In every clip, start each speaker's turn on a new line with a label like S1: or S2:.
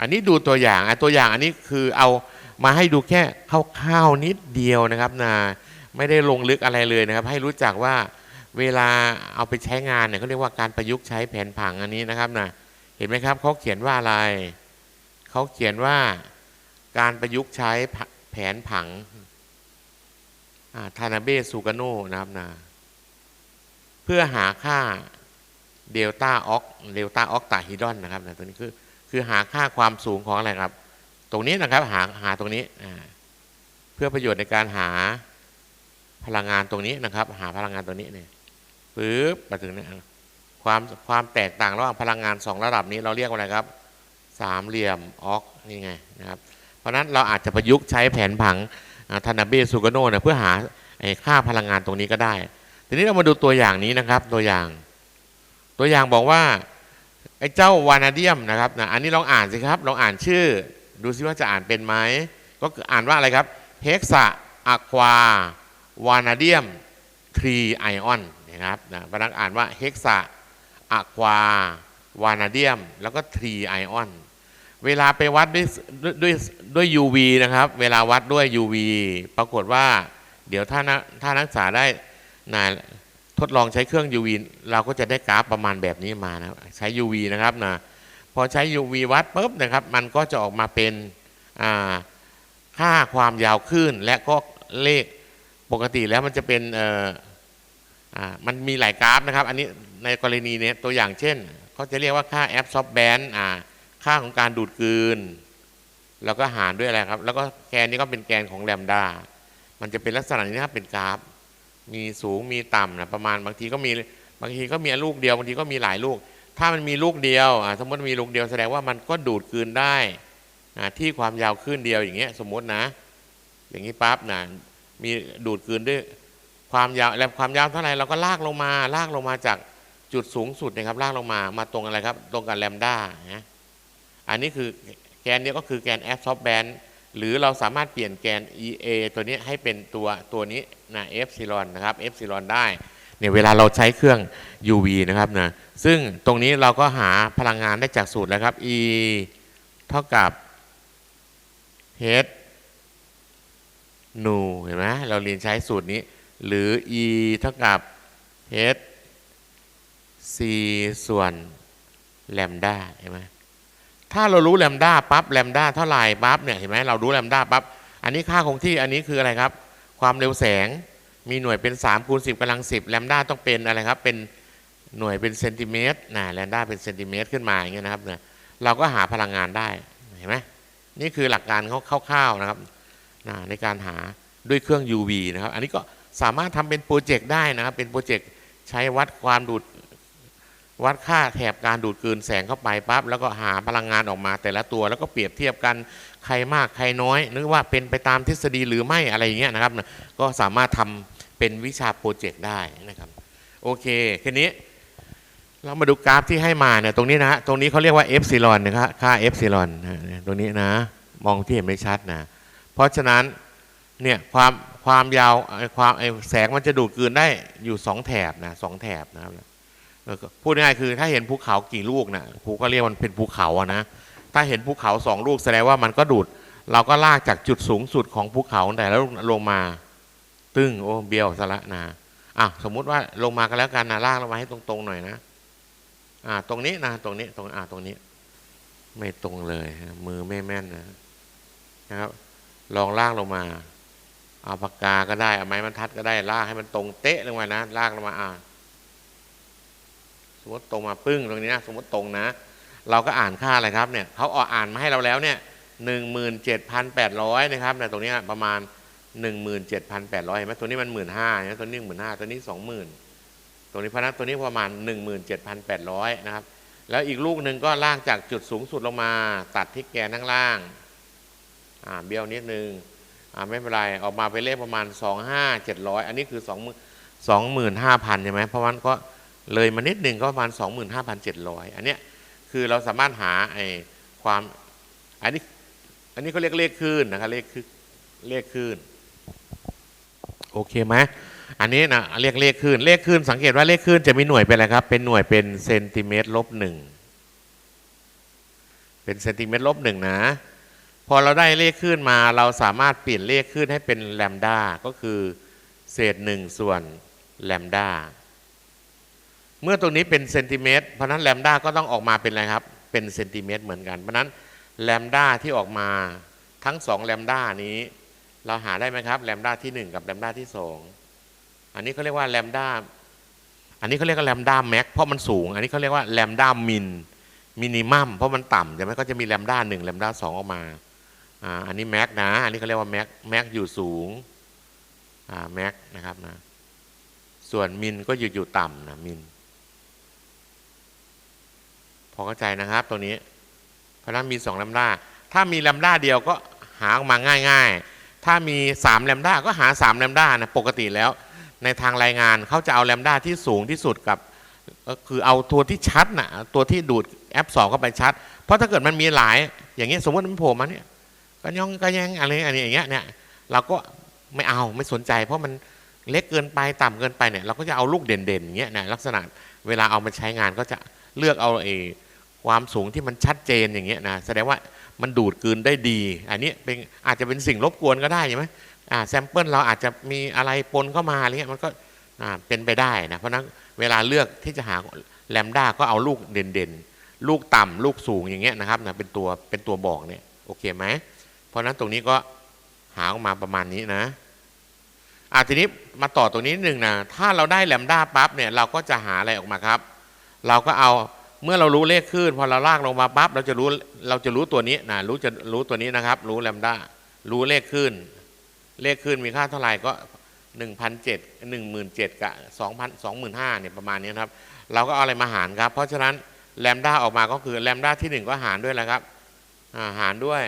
S1: อันนี้ดูตัวอย่างอตัวอย่างอันนี้คือเอามาให้ดูแค่คร่าวๆนิดเดียวนะครับนะไม่ได้ลงลึกอะไรเลยนะครับ ให้รู้จักว่าเวลาเอาไปใช้งานเนี่ยเขาเรียกว่าการประยุกต์ใช้แผนผังอันนี้นะครับนะเห็นไหมครับเขาเขียนว่าอะไรเขาเขียนว่าการประยุกต์ใช้แผนผังทานาเบสูกาโนนะครับนะเพื่อหาค่าเดลต้าออกเดลต้าออกตาฮิดอนนะครับนะตัวนี้คือ คือหาค่าความสูงของอะไรครับ ตรงนี้นะครับหาหาตรงนี้เพื่อประโยชน์ในการหาพลังงานตรงนี้นะครับ หาพลังงานตัวนี้เนี่ยปึ๊บมาถึงเนี่ยความความแตกต่างระหว่างพลังงานสองระดับนี้เราเรียกว่าอะไรครับ สามเหลี่ยมออกนี่ไงนะครับ เพราะนั้นเราอาจจะประยุกต์ใช้แผนผังทานาเบซูกโนเนี่ยเพื่อหาค่าพลังงานตรงนี้ก็ได้ ทีนี้เรามาดูตัวอย่างนี้นะครับตัวอย่าง ตัวอย่างบอกว่า ไอ้เจ้าวานาเดียมนะครับนะอันนี้ลองอ่านสิครับลองอ่านชื่อ ดูซิว่าจะอ่านเป็นไหมก็คืออ่านว่าอะไรครับเฮกซาอะควาวานาเดียมทรีไอออนนะครับนะพนักอ่านว่าเฮกซาอะควาวานาเดียม แล้วก็ทรีไอออนเวลาไปวัดด้วยด้วยด้วย UV นะครับ เวลาวัดด้วย UV ปรากฏว่า เดี๋ยวถ้าถ้านักศึกษาได้นะ ทดลองใช้เครื่อง UV เราก็จะได้กราฟประมาณแบบนี้มานะใช้ UV นะครับนะพอใช้ UV วัดปุ๊บนะครับ มันก็จะออกมาเป็นค่าความยาวคลื่นและก็เลขปกติแล้วมันจะเป็นมันมีหลายกราฟนะครับ อันนี้ในกรณีนี้ตัวอย่างเช่นเขาจะเรียกว่าค่า absorbance ค่าของการดูดกลืน แล้วก็หารด้วยอะไรครับ แล้วก็แกนนี้ก็เป็นแกนของแลมดา มันจะเป็นลักษณะนี้นะครับเป็นกราฟ มีสูงมีต่ำนะประมาณบางทีก็มีบางทีก็มีลูกเดียวบางทีก็มีหลายลูก ถ้ามันมีลูกเดียวสมมติมีลูกเดียวแสดงว่ามันก็ดูดคืนได้ที่ความยาวขึ้นเดียวอย่างเงี้ยสมมตินะ อย่างนี้ปั๊บนะมีดูดคืนด้วยความยาวแล้วความยาวเท่าไหร่เราก็ลากลงมาลากลงมาจากจุดสูงสุดนะครับลากลงมามาตรงอะไรครับ ตรงกับแลมด้านะอันนี้คือแกนนี้ก็คือแกนแอฟซอฟแบน หรือเราสามารถเปลี่ยนแกน EA ตัวนี้ให้เป็นตัวตัวนี้นะเอฟซิลอนนะครับเอฟซิลอนได้เนี่ยเวลาเราใช้เครื่อง UV นะครับนะซึ่งตรงนี้เราก็หาพลังงานได้จากสูตรแล้วครับ E เท่ากับ h นูเห็นไหมเราเรียนใช้สูตรนี้ หรือ e เท่ากับ h c ส่วนแลมด้าเห็นไหม ถ้าเรารู้แลมด้าปั๊บแลมด้าเท่าไหร่ปั๊บเนี่ยเห็นไหมเรารู้แลมด้าปั๊บอันนี้ค่าคงที่อันนี้คืออะไรครับ ความเร็วแสงมีหน่วยเป็น3คูณ10กำลัง 10แลมด้าต้องเป็นอะไรครับ เป็นหน่วยเป็นเซนติเมตรนะแลมด้าเป็นเซนติเมตรขึ้นมาอย่างเงี้ยนะครับเนี่ยเราก็หาพลังงานได้เห็นไหมนี่คือหลักการเขาคร่าวๆนะครับในการหาด้วยเครื่อง UV นะครับ อันนี้ก็สามารถทำเป็นโปรเจกต์ได้นะครับ เป็นโปรเจกต์ใช้วัดความดูด วัดค่าแถบการดูดกลืนแสงเข้าไปปั๊บแล้วก็หาพลังงานออกมาแต่ละตัว แล้วก็เปรียบเทียบกันใครมากใครน้อยนึกว่าเป็นไปตามทฤษฎีหรือไม่อะไรอย่างเงี้ยนะครับ ก็สามารถทำเป็นวิชาโปรเจกต์ได้นะครับ โอเคแค่นี้เรามาดูกราฟที่ให้มาเนี่ยตรงนี้นะตรงนี้เขาเรียกว่าเอฟซิลอนนะครับค่าเอฟซิลอนตรงนี้นะ มองที่เห็นไม่ชัดนะเพราะฉะนั้นเนี่ยความความยาวความแสงมันจะดูดกลืนได้อยู่สองแถบนะสองแถบนะครับ พูดง่ายคือถ้าเห็นภูเขากี่ลูกนะครูก็เรียกมันเป็นภูเขาอะนะถ้าเห็นภูเขาสองลูกแสดงว่ามันก็ดูด เราก็ลากจากจุดสูงสุดของภูเขาแต่แล้วลงมา ตึ้งโอ้เบี้ยวสละนะอะสมมุติว่าลงมากันแล้วกันนะลากลงมาให้ตรงๆหน่อยนะอ่าตรงนี้นะตรงนี้ตรงอ่าตรงนี้ ไม่ตรงเลยมือไม่แม่นนะนะครับ ลองลากลงมาเอาปากกาก็ได้เอาไม้บรรทัดก็ได้ลากให้มันตรงเตะลงมานะลากลงมาอ่า มมติตรงมาปึ้งตรงนี้นะสมมติตรงนะ เราก็อ่านค่าอะไรครับเนี่ยเขาออกอ่านมาให้เราแล้วเนี่ยหนึ่งหมื่นเจ็ดพันแปดร้อยนะครับเนี่ตรงนี้ประมาณหนึ่งหมื่นเจ็ดพันแปดร้อยเห็นไหมตัวนี้มันหมื่นห้าเนี่ยตัวนี้หมื่นห้าตัวนี้สองหมื่นตัวนี้พนักตัวนี้ประมาณหนึ่งหมื่นเจ็ดพันแปดร้อยนะครับ แล้วอีกลูกหนึ่งก็ลากจากจุดสูงสุดลงมาตัดที่แกนข้างล่างอ่าเบี้ยวนิดนึงอ่าไม่เป็นไรออกมาไปเลขประมาณสองห้าเจ็ดร้อยอันนี้คือสองสองหมื่นห้าพันใช่ไหมเพราะมันก็ เลยมานิดหนึ่งก็ประมาณสองหมื่นห้าพันเจ็ดร้อยอันเนี้ยคือเราสามารถหาไอ้ความอันนี้อันนี้เขาเรียกเลขคืนนะครับเลขคือเลขคืนโอเคไหมอันนี้นะเรียกเลขคืนเลขคืนสังเกตว่าเลขคืนจะมีหน่วยเป็นอะไรครับ เป็นหน่วยเป็นเซนติเมตรลบหนึ่งเป็นเซนติเมตรลบหนึ่งนะ พอเราได้เลขขึ้นมาเราสามารถเปลี่ยนเลขขึ้นให้เป็นแลมดาก็คือ เศษหนึ่งส่วนแลมดา เมื่อตรงนี้เป็นเซนติเมตรเพราะนั้นแลมด้าก็ต้องออกมาเป็นอะไรครับ เป็นเซนติเมตรเหมือนกัน เพราะนั้นแลมด้าที่ออกมาทั้งสองแลมด้านี้ เราหาได้ไหมครับแลมด้าที่หนึ่งกับแลมด้าที่สองอันนี้เขาเรียกว่าแลมด้าอันนี้เขาเรียกว่าแลมด้าแม็กเพราะมันสูง อันนี้เขาเรียกว่าแลมด้ามินมินิมัมเพราะมันต่ำใช่ไหมก็จะมีแลมด้าหนึ่งแลมด้าสองออกมาอ่าอันนี้แม็กนะ อันนี้เขาเรียกว่าแม็กแม็กอยู่สูงอ่าแม็กนะครับนะส่วนมินก็อยู่อยู่ต่ำนะมิน พอเข้าใจนะครับตรงนี้ เพราะนั้นมี2แลมด้าถ้ามีลมด้าเดียวก็หาออกมาง่าย ๆ ถ้ามี3แลมด้าก็หา3แลมด้านะปกติแล้ว ในทางรายงานเขาจะเอาลมด้าที่สูงที่สุดกับก็คือเอาตัวที่ชัดนะตัวที่ดูดแอปสองเข้าไปชัด เพราะถ้าเกิดมันมีหลาย อย่างเงี้ยสมมติมันโผล่มาเนี่ยก็ย่องก็แย่งอะไรอะไรอย่างเงี้ยเนี่ยเราก็ไม่เอาไม่สนใจ เพราะมันเล็กเกินไปต่ำเกินไปเนี่ยเราก็จะเอาลูกเด่นๆอย่างเงี้ยนะลักษณะเวลาเอามาใช้งานก็จะเลือกเอาเอ ความสูงที่มันชัดเจนอย่างเงี้ยนะแสดงว่ามันดูดกลืนได้ดี อันนี้เป็นอาจจะเป็นสิ่งรบกวนก็ได้ใช่ไหมอ่าแซมเปิลเราอาจจะมีอะไรปนเข้ามาอะไรเงี้ยมันก็อ่าเป็นไปได้นะเพราะนั้นเวลาเลือกที่จะหาแลมด้าก็เอาลูกเด่นๆ ลูกต่ำลูกสูงอย่างเงี้ยนะครับนะเป็นตัวเป็นตัวบอกเนี่ยโอเคไหมเพราะนั้นตรงนี้ก็หาออกมาประมาณนี้นะอ่าทีนี้มาต่อตรงนี้หนึ่งนะถ้าเราได้แลมด้าปั๊บเนี่ยเราก็จะหาอะไรออกมาครับ เราก็เอา เมื่อเรารู้เลขขึ้นพอเราลากลงมาปั๊บเราจะรู้เราจะรู้ตัวนี้นะรู้จะรู้ตัวนี้นะครับ รู้แลมด้ารู้เลขขึ้นเลขขึ้นมีค่าเท่าไหร่ก็หนึ่งพันเจ็ดหนึ่งหมื่นเจ็ดกับสองพันสองหมื่นห้าเนี่ยประมาณนี้ครับ เราก็เอาอะไรมาหารครับ เพราะฉะนั้นแลมด้าออกมาก็คือแลมด้าที่หนึ่งก็หารด้วยแล้วครับหารด้วย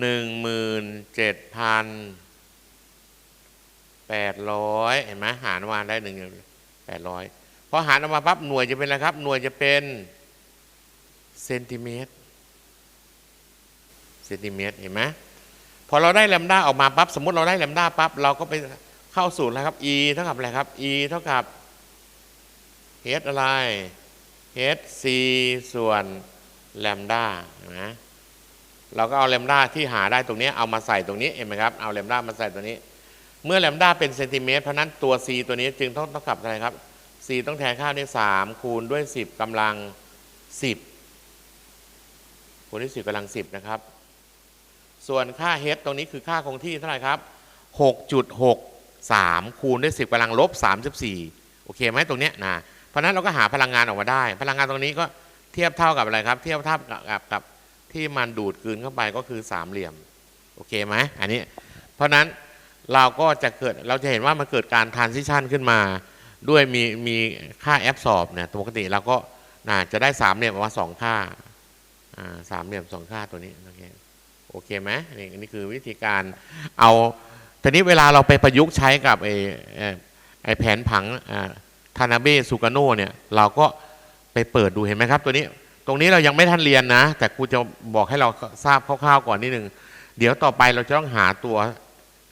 S1: หนึ่งหมื่นเจ็ดพันแปดร้อยเห็นไหมหารมาได้หนึ่งแปดร้อย พอหารออกมาปั๊บหน่วยจะเป็นอะไรครับ หน่วยจะเป็นเซนติเมตรเซนติเมตรเห็นไหมพอเราได้แลมด้าออกมาปั๊บสมมติเราได้แลมด้าปั๊บเราก็ไปเข้าสูตรแล้วครับ e เท่ากับอะไรครับ e เท่ากับ h อะไร h c ส่วนแลมด้าเห็นไหมเราก็เอาแลมด้าที่หาได้ตรงนี้เอามาใส่ตรงนี้เห็นไหมครับเอาแลมด้ามาใส่ตัวนี้ เมื่อแลมด้าเป็นเซนติเมตรเพราะนั้นตัว c ตัวนี้จึงต้องเท่ากับอะไรครับ 4ต้องแทนค่าด้วย3คูณด้วย10กำลัง10คูณด้วย10กำลัง10นะครับ ส่วนค่า h ตรงนี้คือค่าคงที่เท่าไหร่ครับ6.63คูณด้วย10กำลังลบ34โอเคไหมตรงเนี้ยนะเพราะนั้นเราก็หาพลังงานออกมาได้ พลังงานตรงนี้ก็เทียบเท่ากับอะไรครับ เทียบเท่ากับกับที่มันดูดกลืนเข้าไปก็คือสามเหลี่ยมโอเคไหมอันนี้ เพราะนั้นเราก็จะเกิดเราจะเห็นว่ามันเกิดการทรานซิชันขึ้นมา ด้วยมีมีค่าแอปสอบเนี่ยปกติเราก็น่าจะได้สามเหลี่ยมออกมาสองค่าสามเหลี่ยมสองค่าตัวนี้โอเคโอเคไหมนี่นนี้คือวิธีการเอาทีนี้เวลาเราไปประยุกต์ใช้กับไอ้ไอ้ไอ้แผนผังทานาเบสุกาโนเนี่ยเราก็ไปเปิดดูเห็นไหมครับ ตัวนี้ตรงนี้เรายังไม่ทันเรียนนะ แต่ครูจะบอกให้เราทราบคร่าวๆก่อนนิดนึง เดี๋ยวต่อไปเราจะต้องหาตัว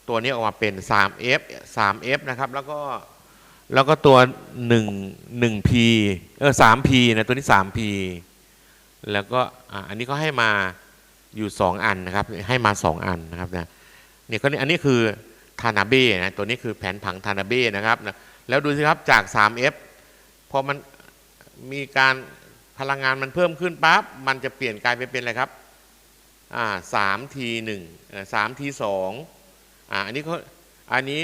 S1: ตัวนี้ออกมาเป็น 3f 3f นะครับ แล้วก็ แล้วก็ตัวหนึ่งหนึ่งพีเออสามพีนะตัวนี้สามพีแล้วก็อันนี้ก็ให้มาอยู่สองอันนะครับ ให้มาสองอันนะครับนะนี่ยก็อันนี้คือทานาเบ้นะตัวนี้คือแผนผังทานาเบ้นะครับนะแล้วดูสิครับจาก 3F พอมันมีการพลังงานมันเพิ่มขึ้นปั๊บมันจะเปลี่ยนกลายไปเป็นอะไรครับอ่าสามทีหนึ่งสามทีสองอ่าอันนี้เขาอันนี้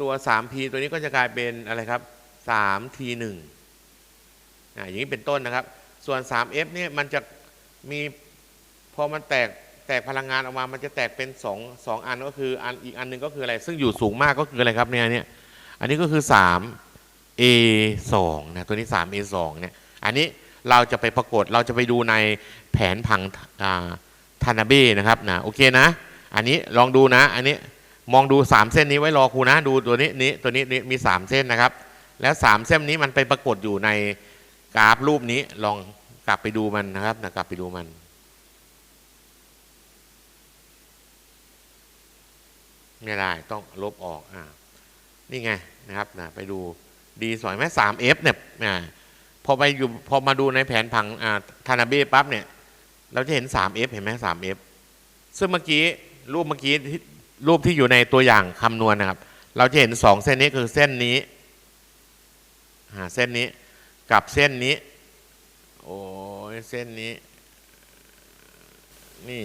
S1: ตัว 3P ตัวนี้ก็จะกลายเป็นอะไรครับ 3T1 อ่าอย่างนี้เป็นต้นนะครับ ส่วน 3F เนี่ยมันจะมีพอมันแตกแตกพลังงานออกมา มันจะแตกเป็น2 2อันก็คืออันอีกอันหนึงก็คืออะไร ซึ่งอยู่สูงมากก็คืออะไรครับเนี่ยเนี่ยอันนี้ก็คือ 3A2 นะตัวนี้ 3A2 เนี่ยอันนี้เราจะไปปรากฏเราจะไปดูในแผนผังทานาเบ้นะครับนะโอเคนะ อันนี้ลองดูนะอันนี้ มองดู 3 เส้นนี้ไว้รอครูนะ ดูตัวนี้นี้ตัวนี้นี้มี 3 เส้นนะครับ แล้ว 3 เส้นนี้มันไปปรากฏอยู่ในกราฟรูปนี้ลองกลับไปดูมันนะครับนะกลับไปดูมัน ไม่ได้ต้องลบออกอ่านี่ไงนะครับนะไปดูดีสวยไหมสามเอฟเนี่ยอ่าพอไปอยู่พอมาดูในแผนผังอ่าทานาเบ้ปั๊บเนี่ย เราจะเห็น 3f เอฟเห็นไหม 3f ซึ่งเมื่อกี้รูปเมื่อกี้ที่ รูปที่อยู่ในตัวอย่างคำนวณนะครับ เราจะเห็น2เส้นนี้คือเส้นนี้อ่าเส้นนี้กับเส้นนี้ โอ้ยเส้นนี้ นี่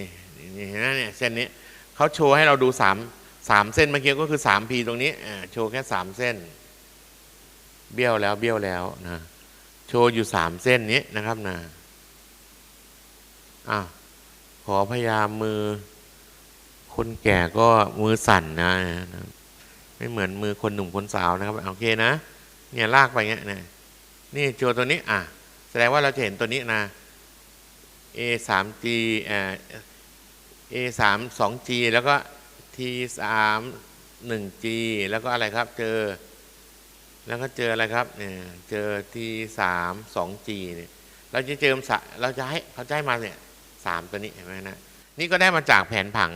S1: นี่เห็นไหมเนี่ยเส้นนี้เขาโชว์ให้เราดูสามสามเส้นเมื่อกี้ก็คือสามพีตรงนี้โชว์แค่สามเส้น เบี้ยวแล้วเบี้ยวแล้วนะโชว์อยู่สามเส้นนี้นะครับนะอะขอพยายามมือ คนแก่ก็มือสั่นนะ ไม่เหมือนมือคนหนุ่มคนสาวนะครับโอเคนะ เนี่ยลากไปเงี้ยนะนี่โชว์ตัวนี้อะ แสดงว่าเราจะเห็นตัวนี้นะ A 3 G อ่า A 3 2 G แล้วก็ T 3 1 G แล้วก็อะไรครับ เจอ แล้วก็เจออะไรครับ เนี่ย เจอ T 3 2 G เนี่ย เราจะเจอสะเราจะให้เขาจะให้มาเนี่ยสามตัวนี้เห็นไหมนะ นี่ก็ได้มาจากแผนผัง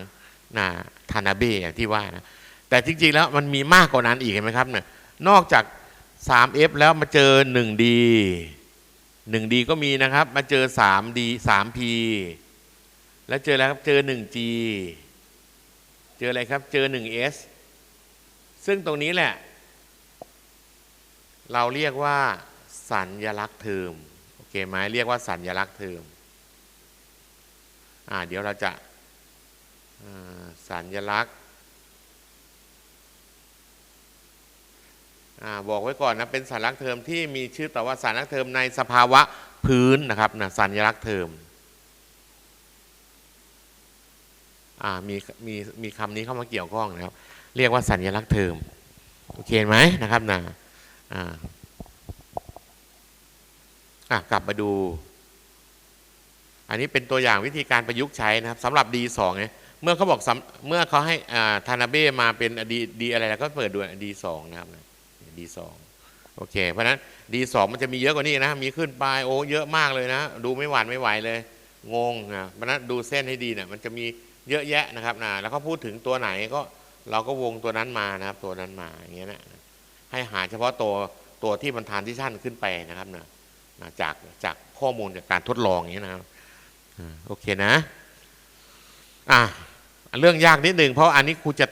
S1: นะทานาเบอย่างที่ว่านะแต่จริงๆแล้วมันมีมากกว่านั้นอีกเห็นไหมครับเนี่ยนอกจาก 3F แล้วมาเจอ 1D 1D ก็มีนะครับ มาเจอ 3D 3P แล้วเจอแล้วครับเจอ 1G เจออะไรครับเจอ 1S ซึ่งตรงนี้แหละ เราเรียกว่า สัญญลักษณ์เทอมโอเคไหมเรียกว่าสัญญลักษณ์เทอมอ่าเดี๋ยวเราจะ สัญลักษณ์บอกไว้ก่อนนะเป็นสัญลักษณ์เทอมที่มีชื่อต่อว่าสัญลักษณ์เทอมในสภาวะพื้นนะครับนะสัญลักษณ์เทอมอมีมีมีคำนี้เข้ามาเกี่ยวข้องนะครับ เรียกว่าสัญลักษณ์เทอมโอเคไหมนะครับนะอะกลับมาดู อันนี้เป็นตัวอย่างวิธีการประยุกต์ใช้นะครับสำหรับ D2 เนี่ย เมื่อเขาบอกสำเมื่อเขาให้อ่าทานาเบ้มาเป็นดีดีอะไรแล้วก็เปิดดู D2 นะครับ D2 โอเค เพราะนั้น D2 มันจะมีเยอะกว่านี้นะ มีขึ้นปลายโอ้เยอะมากเลยนะ ดูไม่หวานไม่ไหวเลย งงนะเพราะนั้นดูเส้นให้ดีนะมันจะมีเยอะแยะนะครับนะแล้วก็พูดถึงตัวไหนก็เราก็วงตัวนั้นมานะครับ ตัวนั้นมาอย่างเงี้ยนะให้หาเฉพาะตัวตัวที่มันทานที่ชั่นขึ้นไปนะครับนะนะจากจากข้อมูลจากการทดลองอย่างเงี้ยนะครับโอเคนะ อะ เรื่องยากนิดหนึ่งเพราะอันนี้ครูจะ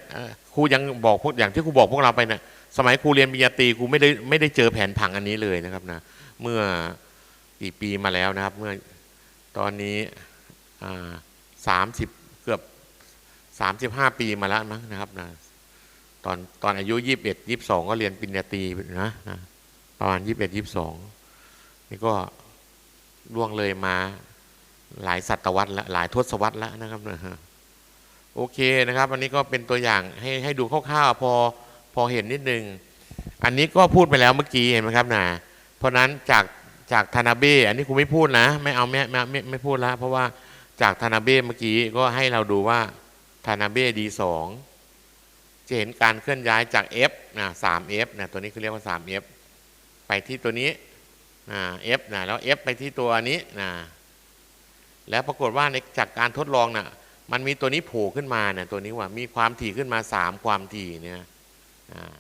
S1: ครูยังบอกพวกอย่างที่ครูบอกพวกเราไปนะสมัยครูเรียนปริญญาตรีครูไม่ได้ไม่ได้เจอแผนผังอันนี้เลยนะครับนะเมื่อกี่ปีมาแล้วนะครับ เมื่อตอนนี้สามสิบเกือบสามสิบห้าปีมาแล้วมั้งนะครับนะตอนตอนอายุยี่สิบเอ็ดยี่สิบสองก็เรียนปริญญาตรีนะนะประมาณยี่สิบเอ็ดยี่สิบสองนี่ก็ล่วงเลยมาหลายศตวรรษล้วหลายทศวรรษแล้วนะครับนะฮะ โอเคนะครับ อันนี้ก็เป็นตัวอย่างให้ให้ดูคร่าวๆพอพอเห็นนิดนึง อันนี้ก็พูดไปแล้วเมื่อกี้เห็นไหมครับนะเพราะนั้นจากจากทานาเบ้อันนี้ครูไม่พูดนะ ไม่เอาไม่ไม่ไม่ไม่พูดละเพราะว่าจากทานาเบ้เมื่อกี้ก็ให้เราดูว่าทานาเบ้ดีสองจะเห็นการเคลื่อนย้ายจาก F นะสาม F นะตัวนี้คือเรียกว่า 3F ไปที่ตัวนี้นะ F นะแล้ว F ไปที่ตัวนี้นะแล้วปรากฏว่าในจากการทดลองนะ่ะ มันมีตัวนี้โผล่ขึ้นมาเนี่ยตัวนี้ว่ามีความถี่ขึ้นมาสามความถี่เนี่ยอ่า